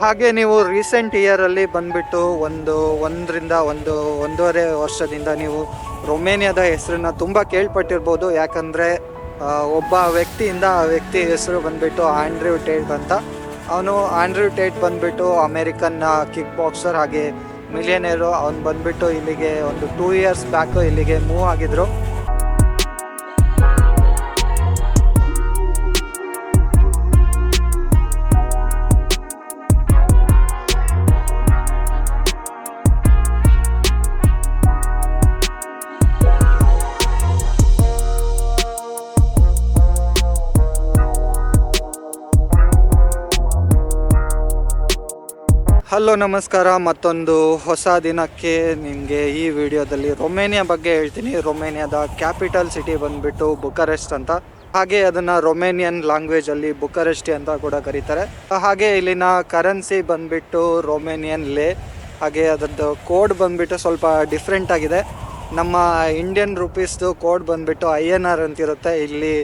ಹಾಗೆ ನೀವು ರೀಸೆಂಟ್ ಇಯರಲ್ಲಿ ಬಂದ್ಬಿಟ್ಟು ಒಂದು ಒಂದರಿಂದ ಒಂದು ಒಂದೂವರೆ ವರ್ಷದಿಂದ ನೀವು ರೊಮೇನಿಯಾದ ಹೆಸರನ್ನ ತುಂಬ ಕೇಳ್ಪಟ್ಟಿರ್ಬೋದು. ಯಾಕಂದರೆ ಒಬ್ಬ ವ್ಯಕ್ತಿಯಿಂದ ಆ ವ್ಯಕ್ತಿ ಹೆಸರು ಬಂದ್ಬಿಟ್ಟು ಆಂಡ್ರ್ಯೂ ಟೇಟ್ ಅಂತ. ಅವನು ಆಂಡ್ರ್ಯೂ ಟೇಟ್ ಬಂದ್ಬಿಟ್ಟು ಅಮೇರಿಕನ್ ಕಿಕ್ ಬಾಕ್ಸರ್ ಹಾಗೆ ಮಿಲಿಯನೇರು ಅವ್ನು ಬಂದ್ಬಿಟ್ಟು ಇಲ್ಲಿಗೆ ಒಂದು ಟೂ ಇಯರ್ಸ್ ಬ್ಯಾಕು ಇಲ್ಲಿಗೆ ಮೂವ್ ಆಗಿದ್ರು. ಹಲೋ, ನಮಸ್ಕಾರ. ಮತ್ತೊಂದು ಹೊಸ ದಿನಕ್ಕೆ ನಿಮಗೆ ಈ ವಿಡಿಯೋದಲ್ಲಿ ರೊಮೇನಿಯಾ ಬಗ್ಗೆ ಹೇಳ್ತೀನಿ. ರೊಮೇನಿಯಾದ ಕ್ಯಾಪಿಟಲ್ ಸಿಟಿ ಬಂದುಬಿಟ್ಟು ಬುಕರೆಸ್ಟ್ ಅಂತ. ಹಾಗೆ ಅದನ್ನು ರೊಮೇನಿಯನ್ ಲ್ಯಾಂಗ್ವೇಜಲ್ಲಿ ಬುಕರೆಸ್ಟಿ ಅಂತ ಕೂಡ ಕರೀತಾರೆ. ಹಾಗೆ ಇಲ್ಲಿನ ಕರೆನ್ಸಿ ಬಂದುಬಿಟ್ಟು ರೊಮೇನಿಯನ್ ಲೇ. ಹಾಗೆ ಅದರದ್ದು ಕೋಡ್ ಬಂದುಬಿಟ್ಟು ಸ್ವಲ್ಪ ಡಿಫ್ರೆಂಟ್ ಆಗಿದೆ. ನಮ್ಮ ಇಂಡಿಯನ್ ರುಪೀಸ್ದು ಕೋಡ್ ಬಂದುಬಿಟ್ಟು ಐ ಎನ್ ಆರ್ ಅಂತಿರುತ್ತೆ. ಇಲ್ಲಿ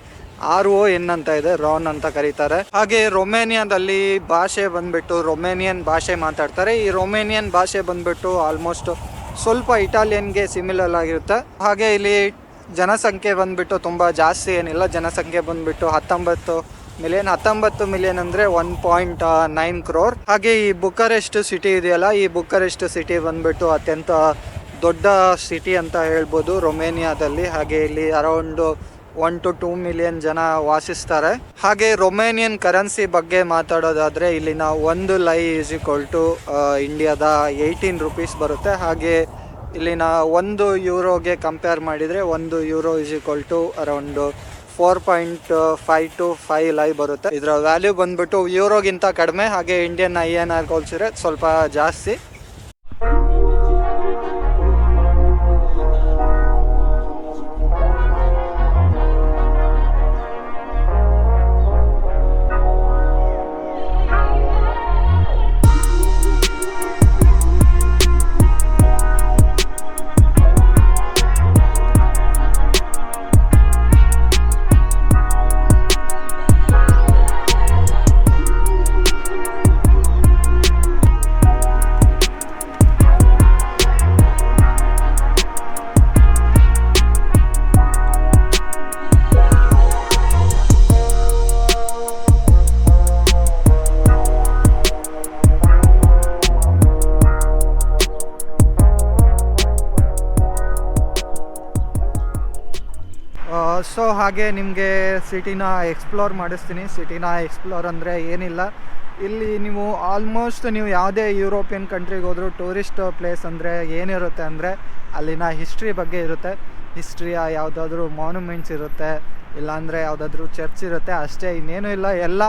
ಆರ್ ಓ ಎನ್ ಅಂತ ಇದೆ ರಾನ್ ಅಂತ ಕರೀತಾರೆ. ಹಾಗೆ ರೊಮೇನಿಯಾದಲ್ಲಿ ಭಾಷೆ ಬಂದ್ಬಿಟ್ಟು ರೊಮೇನಿಯನ್ ಭಾಷೆ ಮಾತಾಡ್ತಾರೆ. ಈ ರೊಮೇನಿಯನ್ ಭಾಷೆ ಬಂದ್ಬಿಟ್ಟು ಆಲ್ಮೋಸ್ಟ್ ಸ್ವಲ್ಪ ಇಟಾಲಿಯನ್ಗೆ ಸಿಮಿಲರ್ ಆಗಿರುತ್ತೆ. ಹಾಗೆ ಇಲ್ಲಿ ಜನಸಂಖ್ಯೆ ಬಂದ್ಬಿಟ್ಟು ತುಂಬ ಜಾಸ್ತಿ ಏನಿಲ್ಲ. ಜನಸಂಖ್ಯೆ ಬಂದ್ಬಿಟ್ಟು ಹತ್ತೊಂಬತ್ತು ಮಿಲಿಯನ್ ಹತ್ತೊಂಬತ್ತು ಮಿಲಿಯನ್ ಅಂದರೆ ಒನ್ ಪಾಯಿಂಟ್ ನೈನ್ ಕ್ರೋರ್ ಹಾಗೆ ಈ ಬುಕ್ಕರೆಸ್ಟ್ ಸಿಟಿ ಇದೆಯಲ್ಲ, ಈ ಬುಕ್ಕರೆಸ್ಟ್ ಸಿಟಿ ಬಂದ್ಬಿಟ್ಟು ಅತ್ಯಂತ ದೊಡ್ಡ ಸಿಟಿ ಅಂತ ಹೇಳ್ಬೋದು ರೊಮೇನಿಯಾದಲ್ಲಿ. ಹಾಗೆ ಇಲ್ಲಿ around one to two million ಜನ ವಾಸಿಸ್ತಾರೆ. ಹಾಗೆ ರೊಮೇನಿಯನ್ ಕರೆನ್ಸಿ ಬಗ್ಗೆ ಮಾತಾಡೋದಾದ್ರೆ ಇಲ್ಲಿನ ಒಂದು ಲೈ ಈಸ್ ಈಕ್ವಲ್ ಟು ಇಂಡಿಯಾದ ಏಯ್ಟೀನ್ ರುಪೀಸ್ ಬರುತ್ತೆ. ಹಾಗೆ ಇಲ್ಲಿನ ಒಂದು ಯೂರೋಗೆ ಕಂಪೇರ್ ಮಾಡಿದರೆ ಒಂದು euro is equal to around four point five to five lei ಬರುತ್ತೆ. ಇದರ ವ್ಯಾಲ್ಯೂ ಬಂದ್ಬಿಟ್ಟು ಯೂರೋಗಿಂತ ಕಡಿಮೆ, ಹಾಗೆ ಇಂಡಿಯನ್ ಐ ಎನ್ ಆರ್ ಸ್ವಲ್ಪ ಜಾಸ್ತಿ. ಸೊ ಹಾಗೆ ನಿಮಗೆ ಸಿಟಿನ ಎಕ್ಸ್ಪ್ಲೋರ್ ಮಾಡಿಸ್ತೀನಿ. ಸಿಟಿನ ಎಕ್ಸ್ಪ್ಲೋರ್ ಅಂದರೆ ಏನಿಲ್ಲ. ಇಲ್ಲಿ ನೀವು ಆಲ್ಮೋಸ್ಟ್ ನೀವು ಯಾವುದೇ ಯುರೋಪಿಯನ್ ಕಂಟ್ರಿಗೆ ಹೋದರೂ ಟೂರಿಸ್ಟ್ ಪ್ಲೇಸ್ ಅಂದರೆ ಏನಿರುತ್ತೆ ಅಂದರೆ ಅಲ್ಲಿನ ಹಿಸ್ಟ್ರಿ ಬಗ್ಗೆ ಇರುತ್ತೆ. ಹಿಸ್ಟ್ರಿಯ ಯಾವುದಾದ್ರೂ ಮಾನ್ಯುಮೆಂಟ್ಸ್ ಇರುತ್ತೆ. ಇಲ್ಲಾಂದರೆ ಯಾವುದಾದ್ರೂ ಚರ್ಚ್ ಇರುತ್ತೆ. ಅಷ್ಟೇ ಇನ್ನೇನೂ ಇಲ್ಲ. ಎಲ್ಲ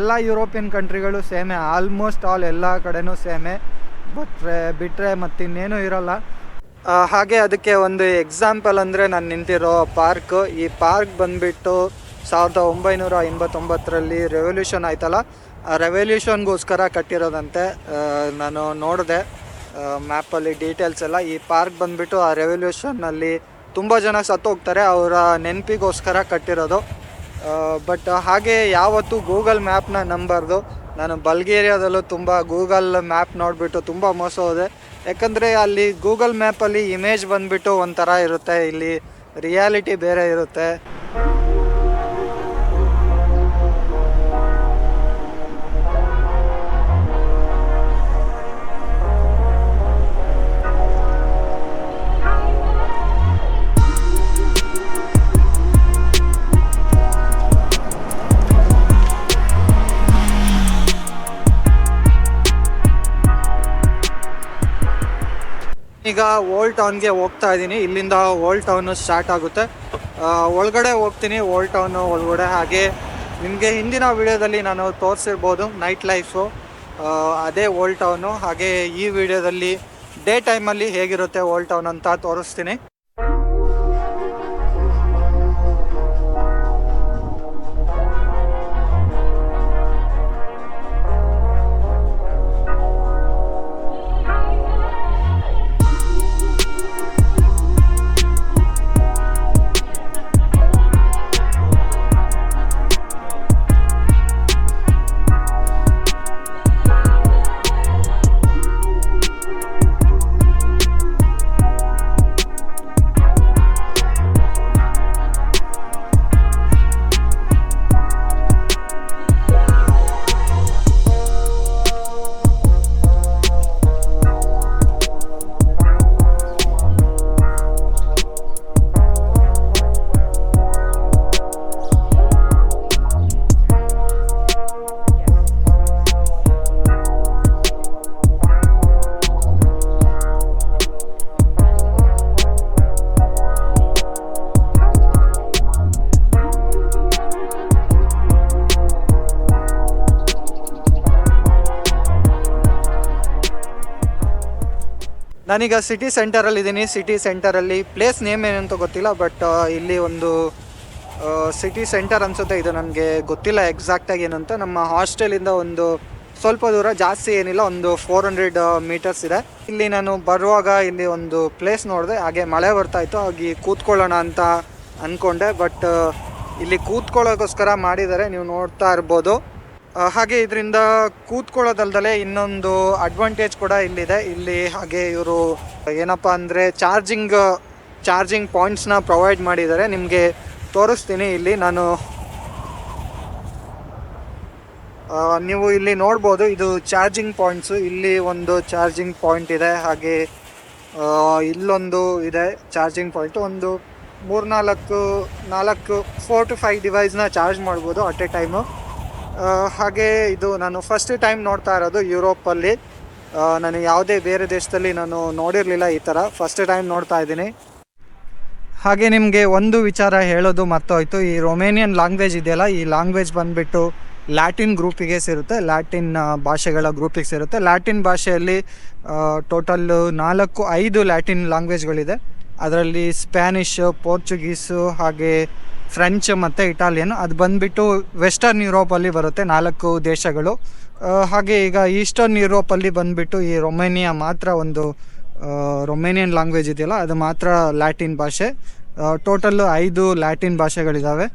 ಎಲ್ಲ ಯುರೋಪಿಯನ್ ಕಂಟ್ರಿಗಳು ಸೇಮೆ ಆಲ್ಮೋಸ್ಟ್ ಆಲ್ ಎಲ್ಲ ಕಡೆನೂ ಸೇಮೆ ಬಟ್ರೆ ಬಿಟ್ಟರೆ ಮತ್ತಿನ್ನೇನೂ ಇರೋಲ್ಲ. ಹಾಗೆ ಅದಕ್ಕೆ ಒಂದು ಎಕ್ಸಾಂಪಲ್ ಅಂದರೆ ನಾನು ನಿಂತಿರೋ ಪಾರ್ಕ್ ಈ ಪಾರ್ಕ್ ಬಂದುಬಿಟ್ಟು ಸಾವಿರದ ಒಂಬೈನೂರ ಎಂಬತ್ತೊಂಬತ್ತರಲ್ಲಿ ರೆವಲ್ಯೂಷನ್ ಆಯ್ತಲ್ಲ? ಆ ರೆವಲ್ಯೂಷನ್ಗೋಸ್ಕರ ಕಟ್ಟಿರೋದಂತೆ ನಾನು ನೋಡಿದೆ ಮ್ಯಾಪಲ್ಲಿ ಡೀಟೇಲ್ಸ್ ಎಲ್ಲ. ಈ ಪಾರ್ಕ್ ಬಂದುಬಿಟ್ಟು ಆ ರೆವಲ್ಯೂಷನ್ನಲ್ಲಿ ತುಂಬ ಜನ ಸತ್ತೋಗ್ತಾರೆ, ಅವರ ನೆನಪಿಗೋಸ್ಕರ ಕಟ್ಟಿರೋದು. ಬಟ್ ಹಾಗೆ ಯಾವತ್ತೂ ಗೂಗಲ್ ಮ್ಯಾಪ್ನ ನಂಬಾರ್ದು. ನಾನು ಬಲ್ಗೇರಿಯಾದಲ್ಲೂ ತುಂಬ ಗೂಗಲ್ ಮ್ಯಾಪ್ ನೋಡಿಬಿಟ್ಟು ತುಂಬ ಮೋಸ ಹೋದೆ. ಯಾಕಂದರೆ ಅಲ್ಲಿ ಗೂಗಲ್ ಮ್ಯಾಪಲ್ಲಿ ಇಮೇಜ್ ಬಂದುಬಿಟ್ಟು ಒಂಥರ ಇರುತ್ತೆ ಇಲ್ಲಿ ರಿಯಾಲಿಟಿ ಬೇರೆ ಇರುತ್ತೆ. ಈಗ ಓಲ್ಡ್ ಟೌನ್ಗೆ ಹೋಗ್ತಾ ಇದ್ದೀನಿ. ಇಲ್ಲಿಂದ ಓಲ್ಡ್ ಟೌನು ಸ್ಟಾರ್ಟ್ ಆಗುತ್ತೆ. ಒಳಗಡೆ ಹೋಗ್ತೀನಿ ಓಲ್ಡ್ ಟೌನು ಒಳಗಡೆ. ಹಾಗೆ ನಿಮಗೆ ಹಿಂದಿನ ವಿಡಿಯೋದಲ್ಲಿ ನಾನು ತೋರಿಸಿರ್ಬೋದು ನೈಟ್ ಲೈಫು ಅದೇ ಓಲ್ಡ್ ಟೌನು ಹಾಗೆ ಈ ವಿಡಿಯೋದಲ್ಲಿ ಡೇ ಟೈಮಲ್ಲಿ ಹೇಗಿರುತ್ತೆ ಓಲ್ಡ್ ಟೌನ್ ಅಂತ ತೋರಿಸ್ತೀನಿ. ನಾನೀಗ ಸಿಟಿ ಸೆಂಟರಲ್ಲಿ ಇದ್ದೀನಿ. ಸಿಟಿ ಸೆಂಟರಲ್ಲಿ ಪ್ಲೇಸ್ ನೇಮ್ ಏನಂತ ಗೊತ್ತಿಲ್ಲ ಬಟ್ ಇಲ್ಲಿ ಒಂದು ಸಿಟಿ ಸೆಂಟರ್ ಅನಿಸುತ್ತೆ. ಇದು ನನಗೆ ಗೊತ್ತಿಲ್ಲ ಎಕ್ಸಾಕ್ಟಾಗಿ ಏನಂತ. ನಮ್ಮ ಹಾಸ್ಟೆಲಿಂದ ಒಂದು ಸ್ವಲ್ಪ ದೂರ, ಜಾಸ್ತಿ ಏನಿಲ್ಲ, ಒಂದು ಫೋರ್ ಹಂಡ್ರೆಡ್ ಮೀಟರ್ಸ್ ಇದೆ. ಇಲ್ಲಿ ನಾನು ಬರುವಾಗ ಇಲ್ಲಿ ಒಂದು ಪ್ಲೇಸ್ ನೋಡಿದೆ, ಹಾಗೆ ಮಳೆ ಬರ್ತಾಯಿತ್ತು ಹಾಗೆ ಕೂತ್ಕೊಳ್ಳೋಣ ಅಂತ ಅಂದ್ಕೊಂಡೆ ಬಟ್ ಇಲ್ಲಿ ಕೂತ್ಕೊಳ್ಳೋಕ್ಕೋಸ್ಕರ ಮಾಡಿದ್ದಾರೆ. ನೀವು ನೋಡ್ತಾ ಇರ್ಬೋದು. ಹಾಗೆ ಇದರಿಂದ ಕೂತ್ಕೊಳ್ಳೋದಲ್ದಲೆ ಇನ್ನೊಂದು ಅಡ್ವಾಂಟೇಜ್ ಕೂಡ ಇಲ್ಲಿದೆ. ಇಲ್ಲಿ ಹಾಗೆ ಇವರು ಏನಪ್ಪ ಅಂದರೆ ಚಾರ್ಜಿಂಗ್ ಚಾರ್ಜಿಂಗ್ ಪಾಯಿಂಟ್ಸ್ನ ಪ್ರೊವೈಡ್ ಮಾಡಿದ್ದಾರೆ. ನಿಮಗೆ ತೋರಿಸ್ತೀನಿ ಇಲ್ಲಿ ನಾನು. ನೀವು ಇಲ್ಲಿ ನೋಡ್ಬೋದು, ಇದು ಚಾರ್ಜಿಂಗ್ ಪಾಯಿಂಟ್ಸು ಇಲ್ಲಿ ಒಂದು ಚಾರ್ಜಿಂಗ್ ಪಾಯಿಂಟ್ ಇದೆ. ಹಾಗೆ ಇಲ್ಲೊಂದು ಇದೆ ಚಾರ್ಜಿಂಗ್ ಪಾಯಿಂಟ್ ಒಂದು ಮೂರ್ನಾಲ್ಕು, ನಾಲ್ಕು ಫೋರ್ ಟು ಫೈವ್ ಡಿವೈಸ್ನ ಚಾರ್ಜ್ ಮಾಡ್ಬೋದು ಅಟ್ ಎ ಟೈಮು ಹಾಗೆ ಇದು ನಾನು ಫಸ್ಟ್ ಟೈಮ್ ನೋಡ್ತಾ ಇರೋದು ಯುರೋಪಲ್ಲಿ. ನಾನು ಯಾವುದೇ ಬೇರೆ ದೇಶದಲ್ಲಿ ನಾನು ನೋಡಿರಲಿಲ್ಲ ಈ ಥರ ಫಸ್ಟ್ ಟೈಮ್ ನೋಡ್ತಾ ಇದ್ದೀನಿ. ಹಾಗೆ ನಿಮಗೆ ಒಂದು ವಿಚಾರ ಹೇಳೋದು ಮರ್ತೋಯ್ತು. ಈ ರೊಮೇನಿಯನ್ ಲ್ಯಾಂಗ್ವೇಜ್ ಇದೆಯಲ್ಲ, ಈ ಲ್ಯಾಂಗ್ವೇಜ್ ಬಂದುಬಿಟ್ಟು ಲ್ಯಾಟಿನ್ ಗ್ರೂಪಿಗೆ ಸೇರುತ್ತೆ. ಲ್ಯಾಟಿನ್ ಭಾಷೆಗಳ ಗ್ರೂಪಿಗೆ ಸೇರುತ್ತೆ. ಲ್ಯಾಟಿನ್ ಭಾಷೆಯಲ್ಲಿ ಟೋಟಲ್ ನಾಲ್ಕು, ಐದು ಲ್ಯಾಟಿನ್ ಲ್ಯಾಂಗ್ವೇಜ್ಗಳಿದೆ ಅದರಲ್ಲಿ ಸ್ಪ್ಯಾನಿಷ್, ಪೋರ್ಚುಗೀಸು, ಹಾಗೆ ಫ್ರೆಂಚ್ ಮತ್ತು ಇಟಾಲಿಯನ್. ಅದು ಬಂದುಬಿಟ್ಟು ವೆಸ್ಟರ್ನ್ ಯುರೋಪಲ್ಲಿ ಬರುತ್ತೆ ನಾಲ್ಕು ದೇಶಗಳು. ಹಾಗೆ ಈಗ ಈಸ್ಟರ್ನ್ ಯುರೋಪಲ್ಲಿ ಬಂದುಬಿಟ್ಟು ಈ ರೊಮೇನಿಯಾ ಮಾತ್ರ ಒಂದು ರೊಮೇನಿಯನ್ ಲ್ಯಾಂಗ್ವೇಜ್ ಇದೆಯಲ್ಲ, ಅದು ಮಾತ್ರ ಲ್ಯಾಟಿನ್ ಭಾಷೆ. ಟೋಟಲ್ ಐದು ಲ್ಯಾಟಿನ್ ಭಾಷೆಗಳಿದ್ದಾವೆ